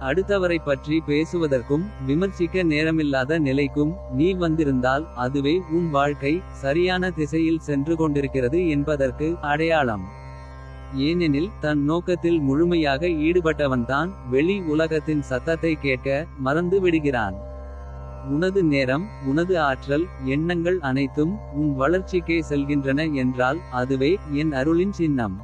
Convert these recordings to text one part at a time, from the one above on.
அடுத்தவரை பற்றி பேசுவதற்கும் விமர்சிக்க நேரமில்லாத நிலைக்கும் நீ வந்திருந்தால் அதுவே உன் வாழ்க்கை சரியான திசையில் சென்று கொண்டிருக்கிறது என்பதற்கு அடையாளம். ஏனெனில் தன் நோக்கத்தில் முழுமையாக ஈடுபட்டவன்தான் வெளி உலகத்தின் சத்தத்தை கேட்க மறந்து விடுகிறான். உனது நேரம் உனது ஆற்றல் எண்ணங்கள் அனைத்தும் உன் வளர்ச்சிக்கே செல்கின்றன என்றால் அதுவே என் அருளின் சின்னம்.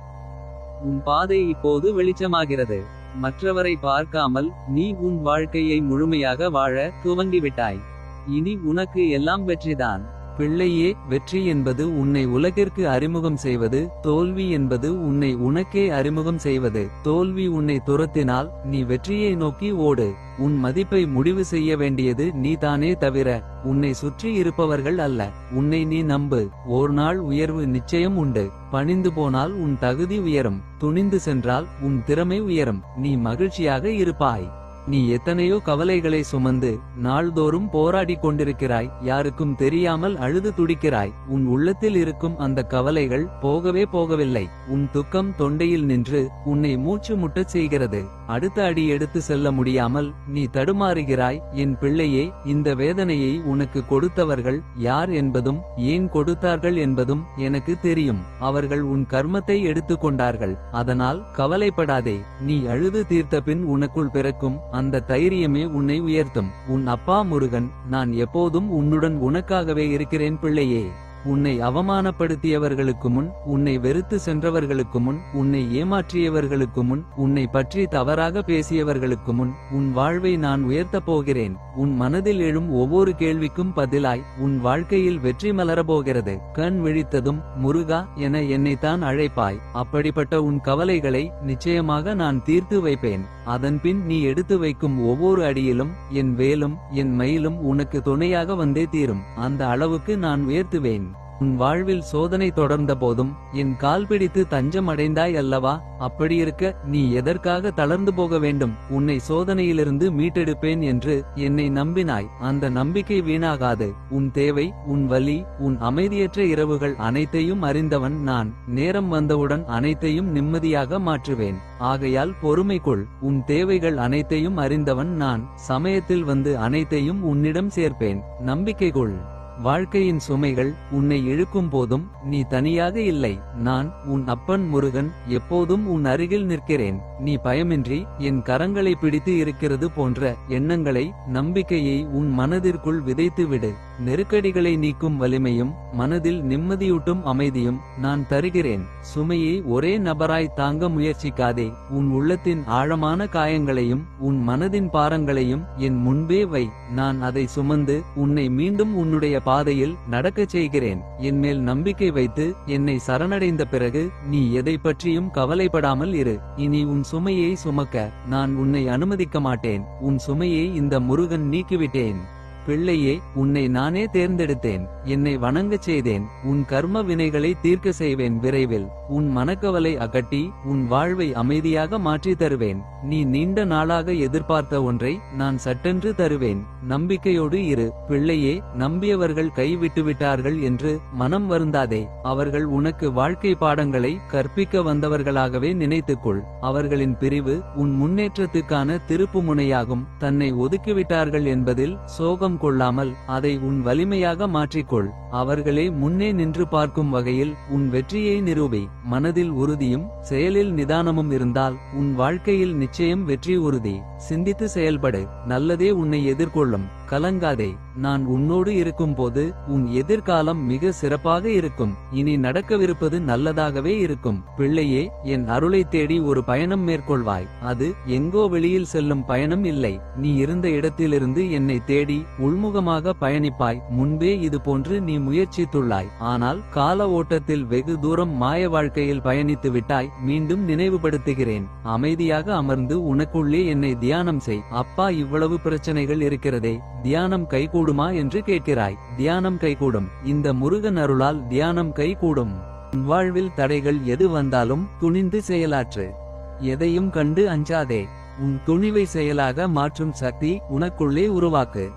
உன் பாதை இப்போது வெளிச்சமாகிறது. மற்றவரை பார்க்காமல் நீ உன் வாழ்க்கையை முழுமையாக வாழ துவங்கிவிட்டாய். இனி உனக்கு எல்லாம் வெற்றிதான். பிள்ளையே வெற்றி என்பது உன்னை உலகிற்கு அறிமுகம் செய்வது தோல்வி என்பது உன்னை உனக்கே அறிமுகம் செய்வது. தோல்வி உன்னை துரத்தினால் நீ வெற்றியை நோக்கி ஓடு. உன் மதிப்பை முடிவு செய்ய வேண்டியது நீதானே தவிர உன்னை சுற்றி இருப்பவர்கள் அல்ல. உன்னை நீ நம்பு. ஓர் நாள் உயர்வு நிச்சயம் உண்டு. பணிந்து போனால் உன் தகுதி உயரும். துணிந்து சென்றால் உன் திறமை உயரும். நீ மகிழ்ச்சியாக இருப்பாய். நீ எத்தனையோ கவலைகளை சுமந்து நாள்தோறும் போராடி கொண்டிருக்கிறாய் யாருக்கும் தெரியாமல் அழுது துடிக்கிறாய். உன் உள்ளத்தில் இருக்கும் அந்த கவலைகள் போகவே போகவில்லை. உன் துக்கம் தொண்டையில் நின்று உன்னை மூச்சு முட்டச் செய்கிறது. அடுத்த அடி எடுத்து செல்ல முடியாமல் நீ தடுமாறுகிறாய். என் பிள்ளையே இந்த வேதனையை உனக்கு கொடுத்தவர்கள் யார் என்பதும் ஏன் கொடுத்தார்கள் என்பதும் எனக்கு தெரியும். அவர்கள் உன் கர்மத்தை எடுத்துக்கொண்டார்கள் அதனால் கவலைப்படாதே. நீ அழுது தீர்த்த பின் உனக்குள் பிறக்கும் அந்த தைரியமே உன்னை உயர்த்தும். உன் அப்பா முருகன் நான் எப்போதும் உன்னுடன் உனக்காகவே இருக்கிறேன் பிள்ளையே. உன்னை அவமானப்படுத்தியவர்களுக்கு முன் உன்னை வெறுத்து சென்றவர்களுக்கு முன் உன்னை ஏமாற்றியவர்களுக்கு முன் உன்னை பற்றி தவறாக பேசியவர்களுக்கு முன் உன் வாழ்வை நான் உயர்த்தப் போகிறேன். உன் மனதில் எழும் ஒவ்வொரு கேள்விக்கும் பதிலாய் உன் வாழ்க்கையில் வெற்றி மலரப்போகிறது. கண் விழித்ததும் முருகா என என்னைத்தான் அழைப்பாய். அப்படிப்பட்ட உன் கவலைகளை நிச்சயமாக நான் தீர்த்து வைப்பேன். அதன்பின் நீ எடுத்து வைக்கும் ஒவ்வொரு அடியிலும் என் வேலும் என் மயிலும் உனக்கு துணையாக வந்தே தீரும். அந்த அளவுக்கு நான் உயர்த்துவேன். உன் வாழ்வில் சோதனை தொடர்ந்த போதும் என் கால் பிடித்து தஞ்சம் அடைந்தாய் அல்லவா? அப்படியிருக்க நீ எதற்காக தளர்ந்து போக வேண்டும்? உன்னை சோதனையிலிருந்து மீட்டெடுப்பேன் என்று என்னை நம்பினாய். அந்த நம்பிக்கை வீணாகாது. உன் தேவை உன் வலி உன் அமைதியற்ற இரவுகள் அனைத்தையும் அறிந்தவன் நான். நேரம் வந்தவுடன் அனைத்தையும் நிம்மதியாக மாற்றுவேன். ஆகையால் பொறுமை கொள் உன் தேவைகள் அனைத்தையும் அறிந்தவன் நான். சமயத்தில் வந்து அனைத்தையும் உன்னிடம் சேர்ப்பேன். நம்பிக்கை கொள் வாழ்க்கையின் சுமைகள் உன்னை இழுக்கும் போதும் நீ தனியாக இல்லை. நான் உன் அப்பன் முருகன் எப்போதும் உன் அருகில் நிற்கிறேன். நீ பயமின்றி என் கரங்களை பிடித்து இருக்கிறது போன்ற எண்ணங்களை நம்பிக்கையை உன் மனதிற்குள் விதைத்து விடு நெருக்கடிகளை நீக்கும் வலிமையும் மனதில் நிம்மதியூட்டும் அமைதியும் நான் தருகிறேன். சுமையை ஒரே நபராய் தாங்க முயற்சிக்காதே. உன் உள்ளத்தின் ஆழமான காயங்களையும் உன் மனதின் பாரங்களையும் என் முன்பே வை. நான் அதை சுமந்து உன்னை மீண்டும் உன்னுடைய பாதையில் நடக்கச் செய்கிறேன். என்மேல் நம்பிக்கை வைத்து என்னை சரணடைந்த பிறகு நீ எதை பற்றியும் கவலைப்படாமல் இரு. இனி உன் சுமையை சுமக்க நான் உன்னை அனுமதிக்க மாட்டேன். உன் சுமையை இந்த முருகன் நீக்கிவிட்டேன். பிள்ளையே உன்னை நானே தேர்ந்தெடுத்தேன். என்னை வணங்கச் செய்தேன். உன் கர்ம வினைகளை தீர்க்க செய்வேன் விரைவில். உன் மனக்கவலை அகட்டி உன் வாழ்வை அமைதியாக மாற்றி தருவேன். நீ நீண்ட நாளாக எதிர்பார்த்த ஒன்றை நான் சட்டென்று தருவேன். நம்பிக்கையோடு இரு. பிள்ளையே நம்பியவர்கள் கைவிட்டு விட்டார்கள் என்று மனம் வருந்தாதே. அவர்கள் உனக்கு வாழ்க்கை பாடங்களை கற்பிக்க வந்தவர்களாகவே நினைத்துக்கொள் அவர்களின் பிரிவு உன் முன்னேற்றத்துக்கான திருப்பு முனையாகும். தன்னை ஒதுக்கிவிட்டார்கள் என்பதில் சோகம் கொள்ளாமல் அதை உன் வலிமையாக மாற்றிக்கொள். அவர்களே முன்னே நின்று பார்க்கும் வகையில் உன் வெற்றியை நிரூபி. மனதில் உறுதியும் செயலில் நிதானமும் இருந்தால் உன் வாழ்க்கையில் நிச்சயம் வெற்றி உறுதி. சிந்தித்து செயல்படு. நல்லதே உன்னை எதிர்கொள்ளும். கலங்காதே நான் உன்னோடு இருக்கும்போது உன் எதிர்காலம் மிக சிறப்பாக இருக்கும். இனி நடக்கவிருப்பது நல்லதாகவே இருக்கும். பிள்ளையே என் அருளை தேடி ஒரு பயணம் மேற்கொள்வாய். அது எங்கோ வெளியில் செல்லும் பயணம் இல்லை. நீ இருந்த இடத்திலிருந்து என்னை தேடி உள்முகமாக பயணிப்பாய். முன்பே இது போன்று நீ முயற்சித்துள்ளாய். ஆனால் கால ஓட்டத்தில் வெகு தூரம் மாய வாழ்க்கையில் பயணித்து விட்டாய். மீண்டும் நினைவுபடுத்துகிறேன். அமைதியாக அமர்ந்து உனக்குள்ளே என்னை தியானம் செய். அப்பா இவ்வளவு பிரச்சனைகள் இருக்கிறதே. தியானம் கைகூடுமா என்று கேட்கிறாய். தியானம் கைகூடும். இந்த முருகன் அருளால் தியானம் கைகூடும். உன் வாழ்வில் தடைகள் எது வந்தாலும் துணிந்து செயலாற்று. எதையும் கண்டு அஞ்சாதே. உன் துணிவை செயலாக மாற்றும் சக்தி உனக்குள்ளே உருவாக்கு.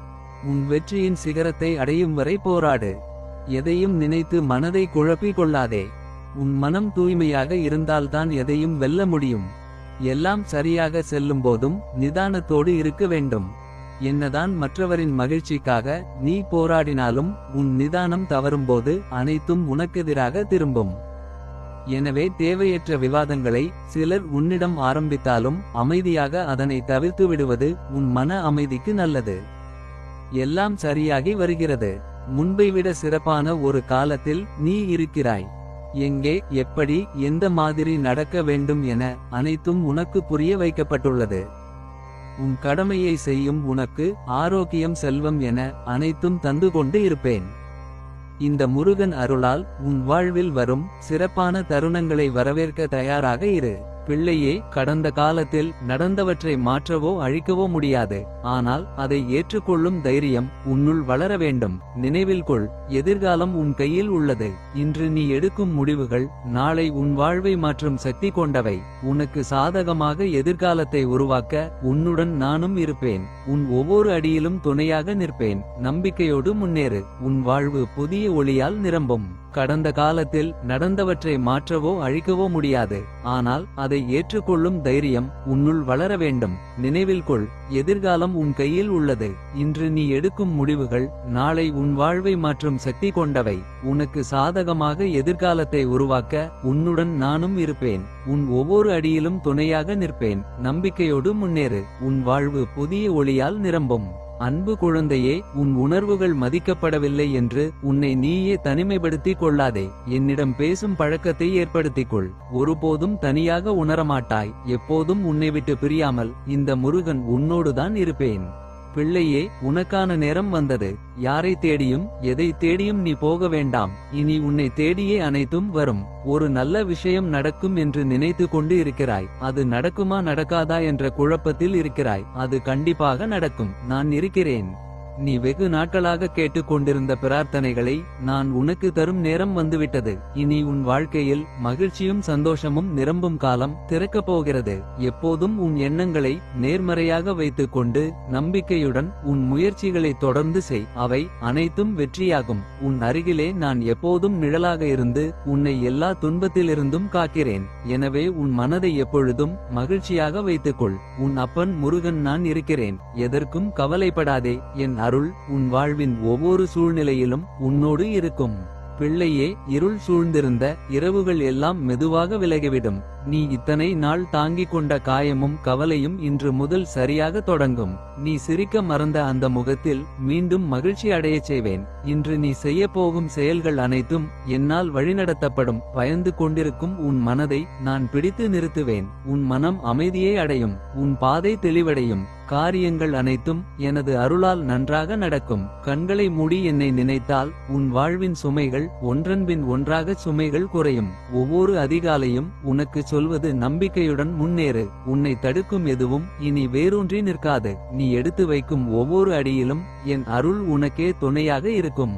உன் வெற்றியின் சிகரத்தை அடையும் வரை போராடு. எதையும் நினைத்து மனதை குழப்பிக் கொள்ளாதே. உன் மனம் தூய்மையாக இருந்தால்தான் எதையும் வெல்ல முடியும். எல்லாம் சரியாக செல்லும் போதும் நிதானத்தோடு இருக்க வேண்டும். என்னதான் மற்றவரின் மகிழ்ச்சிக்காக நீ போராடினாலும் உன் நிதானம் தவறும்போது அனைத்தும் உனக்கெதிராக திரும்பும். எனவே தேவையற்ற விவாதங்களை சிலர் உன்னிடம் ஆரம்பித்தாலும் அமைதியாக அதனை தவிர்த்து விடுவது உன் மன அமைதிக்கு நல்லது. எல்லாம் சரியாகி வருகிறது. முன்பை விட சிறப்பான ஒரு காலத்தில் நீ இருக்கிறாய். எங்கே எப்படி எந்த மாதிரி நடக்க வேண்டும் என அனைத்தும் உனக்கு புரிய வைக்கப்பட்டுள்ளது. உன் கடமையை செய்யும் உனக்கு ஆரோக்கியம் செல்வம் என அனைத்தும் தந்து கொண்டு இருப்பேன். இந்த முருகன் அருளால் உன் வாழ்வில் வரும் சிறப்பான தருணங்களை வரவேற்க தயாராக இரு. பிள்ளையே கடந்த காலத்தில் நடந்தவற்றை மாற்றவோ அழிக்கவோ முடியாது. ஆனால் அதை ஏற்றுக்கொள்ளும் தைரியம் உன்னுள் வளர வேண்டும். நினைவில் கொள் எதிர்காலம் உன் கையில் உள்ளது. இன்று நீ எடுக்கும் முடிவுகள் நாளை உன் வாழ்வை மாற்றும் சக்தி கொண்டவை. உனக்கு சாதகமாக எதிர்காலத்தை உருவாக்க உன்னுடன் நானும் இருப்பேன். உன் ஒவ்வொரு அடியிலும் துணையாக நிற்பேன். நம்பிக்கையோடு முன்னேறு. உன் வாழ்வு புதிய ஒளியால் நிரம்பும். கடந்த காலத்தில் நடந்தவற்றை மாற்றவோ அழிக்கவோ முடியாது. ஆனால் அதை ஏற்றுக்கொள்ளும் தைரியம் உன்னுள் வளர வேண்டும். நினைவில் கொள் எதிர்காலம் உன் கையில் உள்ளது. இன்று நீ எடுக்கும் முடிவுகள் நாளை உன் வாழ்வை மாற்றும் சக்தி கொண்டவை. உனக்கு சாதகமாக எதிர்காலத்தை உருவாக்க உன்னுடன் நானும் இருப்பேன். உன் ஒவ்வொரு அடியிலும் துணையாக நிற்பேன். நம்பிக்கையோடு முன்னேறு. உன் வாழ்வு புதிய ஒளியால் நிரம்பும். அன்பு குழந்தையே உன் உணர்வுகள் மதிக்கப்படவில்லை என்று உன்னை நீயே தனிமைப்படுத்திக் கொள்ளாதே. என்னிடம் பேசும் பழக்கத்தை ஏற்படுத்திக் கொள் ஒருபோதும் தனியாக உணரமாட்டாய். எப்போதும் உன்னை விட்டு பிரியாமல் இந்த முருகன் உன்னோடுதான் இருப்பேன். பிள்ளையே உனக்கான நேரம் வந்தது. யாரை தேடியும் எதை தேடியும் நீ போக வேண்டாம். இனி உன்னை தேடியே அனைத்தும் வரும். ஒரு நல்ல விஷயம் நடக்கும் என்று நினைத்து கொண்டு இருக்கிறாய். அது நடக்குமா நடக்காதா என்ற குழப்பத்தில் இருக்கிறாய். அது கண்டிப்பாக நடக்கும். நான் இருக்கிறேன். நீ வெகு நாட்களாக கேட்டுக்கொண்டிருந்த பிரார்த்தனைகளை நான் உனக்கு தரும் நேரம் வந்துவிட்டது. இனி உன் வாழ்க்கையில் மகிழ்ச்சியும் சந்தோஷமும் நிரம்பும் காலம் திறக்கப் போகிறது. எப்போதும் உன் எண்ணங்களை நேர்மறையாக வைத்துக் கொண்டு நம்பிக்கையுடன் உன் முயற்சிகளை தொடர்ந்து செய். அவை அனைத்தும் வெற்றியாகும். உன் அருகிலே நான் எப்போதும் நிழலாக இருந்து உன்னை எல்லா துன்பத்திலிருந்தும் காக்கிறேன். எனவே உன் மனதை எப்பொழுதும் மகிழ்ச்சியாக வைத்துக்கொள். உன் அப்பன் முருகன் நான் இருக்கிறேன். எதற்கும் கவலைப்படாதே. என் அருள் உன் வாழ்வின் ஒவ்வொரு சூழ்நிலையிலும் உன்னோடு இருக்கும். பிள்ளையே இருள் சூழ்ந்திருந்த இரவுகள் எல்லாம் மெதுவாக விலகிவிடும். நீ இத்தனை நாள் தாங்கிக் கொண்ட காயமும் கவலையும் இன்று முதல் சரியாக தொடங்கும். நீ சிரிக்க மறந்த அந்த முகத்தில் மீண்டும் மகிழ்ச்சி அடையச் செய்வேன். இன்று நீ செய்ய போகும் செயல்கள் அனைத்தும் என்னால் வழிநடத்தப்படும். பயந்து கொண்டிருக்கும் உன் மனதை நான் பிடித்து நிறுத்துவேன். உன் மனம் அமைதியை அடையும். உன் பாதை தெளிவடையும். காரியங்கள் அனைத்தும் எனது அருளால் நன்றாக நடக்கும். கண்களை மூடி என்னை நினைத்தால் உன் வாழ்வின் சுமைகள் ஒன்றன்பின் ஒன்றாக சுமைகள் குறையும். ஒவ்வொரு அதிகாலையும் உனக்கு சொல்வது நம்பிக்கையுடன் முன்னேறு. உன்னை தடுக்கும் எதுவும் இனி வேரூன்றி நிற்காது. நீ எடுத்து வைக்கும் ஒவ்வொரு அடியிலும் என் அருள் உனக்கே துணையாக இருக்கும்.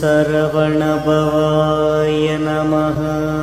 சரவணபவாய நமகா